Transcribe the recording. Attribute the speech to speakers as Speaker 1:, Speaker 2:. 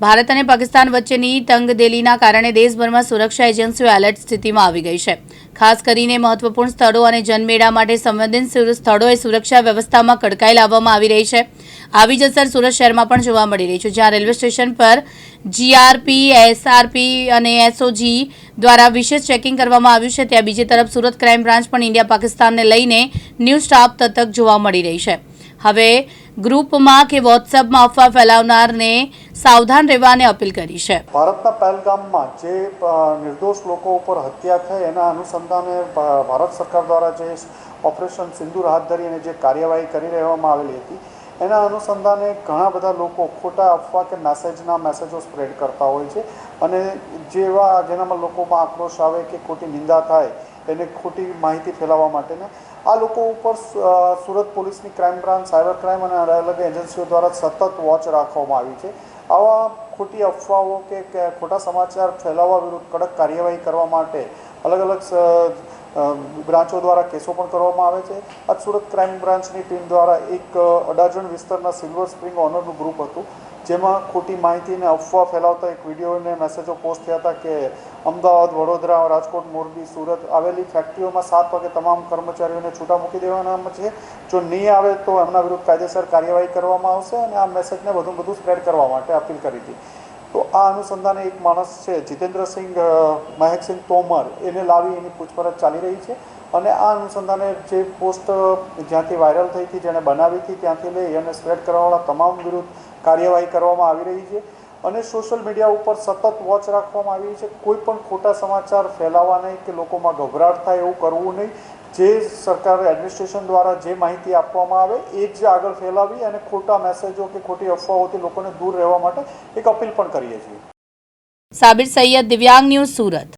Speaker 1: ભારત અને પાકિસ્તાન વચ્ચેની તંગદેલીના કારણે દેશભરમાં સુરક્ષા એજન્સીઓ એલર્ટ સ્થિતિમાં આવી ગઈ છે. ખાસ કરીને મહત્વપૂર્ણ સ્થળો અને જનમેળા માટે સંવેદનશીલ સ્થળોએ સુરક્ષા વ્યવસ્થામાં કડકાઈ લાવવામાં આવી રહી છે. આવી જ અસર સુરત શહેરમાં પણ જોવા મળી રહી છે, જ્યાં રેલવે સ્ટેશન પર જીઆરપી એસઆરપી અને એસઓજી દ્વારા વિશેષ ચેકિંગ કરવામાં આવ્યું છે. ત્યાં બીજી તરફ સુરત ક્રાઇમ બ્રાન્ચ પણ ઇન્ડિયા પાકિસ્તાનને લઈને ન્યૂ સ્ટાફ તથક જોવા મળી રહી છે. હવે ગ્રુપમાં કે વોટ્સએપમાં અફવા ફેલાવનારને સાવધાન રહેવાને અપીલ કરી છે.
Speaker 2: ભારતના પહેલગામમાં જે નિર્દોષ લોકો ઉપર હત્યા થઈ એના અનુસંધાને ભારત સરકાર દ્વારા જે ઓપરેશન સિંધુર હાથ ધરીને જે કાર્યવાહી કરી રહેવામાં આવેલી હતી, એના અનુસંધાને ઘણા બધા લોકો ખોટા અફવા કે મેસેજના મેસેજો સ્પ્રેડ કરતા હોય છે અને જેવા જેનામાં લોકોમાં આક્રોશ આવે કે ખોટી નિંદા થાય એને ખોટી માહિતી ફેલાવવા માટેને. આ લોકો ઉપર સુરત પોલીસની ક્રાઇમ બ્રાન્ચ, સાયબર ક્રાઇમ અને અલગ એજન્સીઓ દ્વારા સતત વોચ રાખવામાં આવી છે. આવા ખોટી અફવાઓ કે ખોટા સમાચાર ફેલાવવા વિરુદ્ધ કડક કાર્યવાહી કરવા માટે અલગ અલગ બ્રાન્ચો દ્વારા કેસો પણ કરવામાં આવે છે. આજ સુરત ક્રાઇમ બ્રાન્ચની ટીમ દ્વારા એક અડાજણ વિસ્તારના સિલ્વર સ્પ્રિંગ ઓનરનું ગ્રુપ હતું. જેમાં ખોટી માહિતી અને અફવા ફેલાવતા એક વિડીયોને મેસેજો પોસ્ટ થયા હતા કે અમદાવાદ, વડોદરા, રાજકોટ, મોરબી, સુરત આવેલી ફેક્ટરીઓમાં સાત વાગે તમામ કર્મચારીઓને છૂટા મૂકી દેવાના છે. જો નહીં આવે તો એમના વિરુદ્ધ કાયદેસર કાર્યવાહી કરવામાં આવશે અને આ મેસેજને વધુ વધુ સ્પ્રેડ કરવા માટે અપીલ કરી હતી. તો આ અનુસંધાને એક માણસ છે, જીતેન્દ્રસિંહ મહેકસિંહ તોમર. એને લાવી એની પૂછપરછ ચાલી રહી છે. અને આ અનુસંધાને જે પોસ્ટ જ્યાંથી વાયરલ થઈ હતી, જેણે બનાવી હતી, ત્યાંથી લઈ અને સ્પ્રેડ કરવાવાળા તમામ વિરુદ્ધ કાર્યવાહી કરવામાં આવી રહી છે. અને સોશિયલ મીડિયા ઉપર સતત વોચ રાખવામાં આવી છે. કોઈ પણ ખોટા સમાચાર ફેલાવવા નહીં કે લોકોમાં ગભરાટ થાય એવું કરવું નહીં. જે સરકાર એડમિનિસ્ટ્રેશન દ્વારા જે માહિતી આપવામાં આવે એ જ આગળ ફેલાવી અને ખોટા મેસેજો કે ખોટી અફવાઓથી લોકોને દૂર રહેવા માટે એક અપીલ પણ કરીએ છીએ.
Speaker 1: સાબિર સૈયદ, દિવ્યાંગ ન્યૂઝ સુરત.